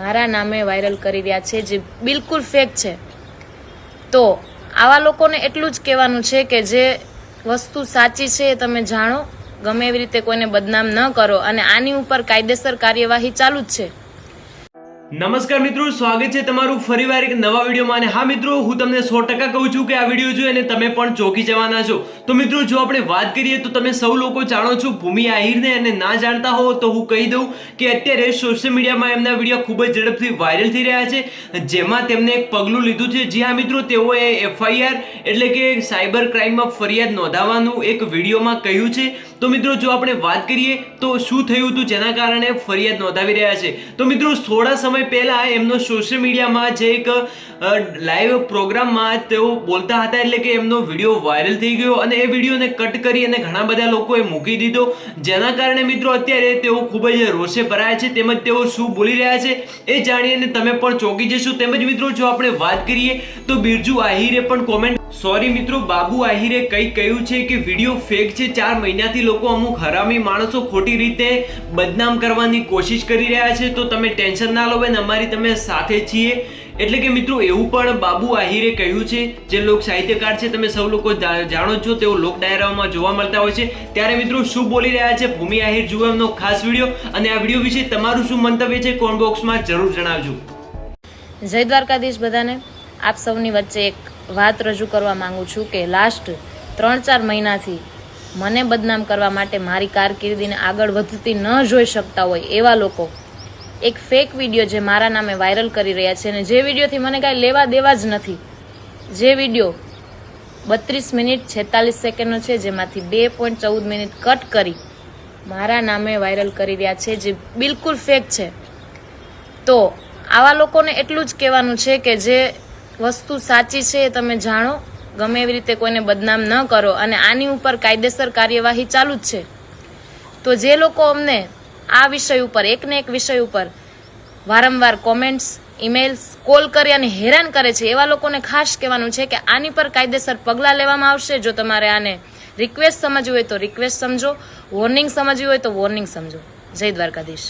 મારા નામે વાયરલ કરી રહ્યા છે, જે બિલકુલ ફેક છે. તો આવા લોકોને એટલું જ કહેવાનું છે કે જે વસ્તુ સાચી છે એ તમે જાણો, ગમે એવી રીતે કોઈને બદનામ ન કરો અને આની ઉપર કાયદેસર કાર્યવાહી ચાલુ જ છે. નમસ્કાર મિત્રો, સ્વાગત છે તમારું ફરીવાર એક નવા વિડીયોમાં. અને હા મિત્રો, હું તમને સો ટકા કહું છું કે આ વીડિયો જોઈ અને તમે પણ ચોંકી જવાના છો. તો મિત્રો, જો આપણે વાત કરીએ તો તમે સૌ લોકો જાણો છો, ભૂમિ આહિરને અને ના જાણતા હો તો હું કહી દઉં કે અત્યારે સોશિયલ મીડિયામાં એમના વીડિયો ખૂબ જ ઝડપથી વાયરલ થઈ રહ્યા છે. જેમાં તેમને એક પગલું લીધું છે. જી હા મિત્રો, તેઓએ એફઆઈઆર એટલે કે સાયબર ક્રાઇમમાં ફરિયાદ નોંધાવવાનું એક વિડીયોમાં કહ્યું છે. તો મિત્રો, જો આપણે વાત કરીએ તો શું થયું હતું જેના કારણે ફરિયાદ નોંધાવી રહ્યા છે? તો મિત્રો થોડા સમય પહેલા એમનો સોશિયલ મીડિયામાં જે એક લાઈવ પ્રોગ્રામમાં તેઓ બોલતા હતા એટલે કે એમનો વીડિયો વાયરલ થઈ ગયો અને એ વિડીયોને કટ કરી અને ઘણા બધા લોકોએ મૂકી દીધો. જેના કારણે મિત્રો અત્યારે તેઓ ખૂબ જ રોષે ભરાયા છે તેમજ તેઓ શું બોલી રહ્યા છે એ જાણીને તમે પણ ચોંકી જશો. તેમજ મિત્રો જો આપણે વાત કરીએ તો બિરજુ આહિરે પણ કોમેન્ટ સોરી મિત્રો, બાબુ આહિરે કંઈક કહ્યું છે કે વીડિયો ફેક છે. ચાર મહિનાથી લોકો અમુક હરામી માણસો ખોટી રીતે બદનામ કરવાની કોશિશ કરી રહ્યા છે. તો તમે ટેન્શન ના લો બેન અમારી તમે સાથે છીએ. એટલે કે મિત્રો, એવું પણ બાબુ આહિરે કહ્યું છે, જે લોક સાહિત્યકાર છે, તમે સૌ લોકો જાણો છો, તેઓ લોક ડાયરાઓમાં જોવા મળતા હોય છે. ત્યારે મિત્રો, શું બોલી રહ્યા છે, ભૂમિ આહિર જુઓ એમનો ખાસ વીડિયો. અને આ વીડિયો વિશે તમારું શું મંતવ્ય છે, કોમેન્ટ બોક્સમાં જરૂર જણાવજો. જય દ્વારકાધીશ બધાને. આપ સૌની વચ્ચે એક વાત રજૂ કરવા માંગુ છું કે લાસ્ટ ત્રણ ચાર મહિનાથી મને બદનામ કરવા માટે મારી કારકિર્દીને આગળ વધતી ન જોઈ શકતા હોય એવા લોકો એક ફેક વીડિયો જે મારા નામે વાયરલ કરી રહ્યા છે અને જે વિડીયોથી મને કાંઈ લેવા દેવા જ નથી. જે વીડિયો બત્રીસ મિનિટ છેતાલીસ સેકન્ડનો છે, જેમાંથી બે પોઈન્ટ ચૌદ મિનિટ કટ કરી મારા નામે વાયરલ કરી રહ્યા છે, જે બિલકુલ ફેક છે. તો આવા લોકોને એટલું જ કહેવાનું છે કે જે વસ્તુ સાચી છે એ તમે જાણો, ગમે એવી રીતે કોઈને બદનામ ન કરો અને આની ઉપર કાયદેસર કાર્યવાહી ચાલુ જ છે. તો જે લોકો અમને આ વિષય ઉપર, એકને એક વિષય ઉપર વારંવાર કોમેન્ટ્સ ઇમેલ્સ કોલ કરી અને હેરાન કરે છે. એવા લોકોને ખાસ કહેવાનું છે કે આની પર કાયદેસર પગલાં લેવામાં આવશે. જો તમારે આને રિક્વેસ્ટ સમજવી હોય તો રિક્વેસ્ટ સમજો. વોર્નિંગ સમજવી હોય તો વોર્નિંગ સમજો. જય દ્વારકાધીશ.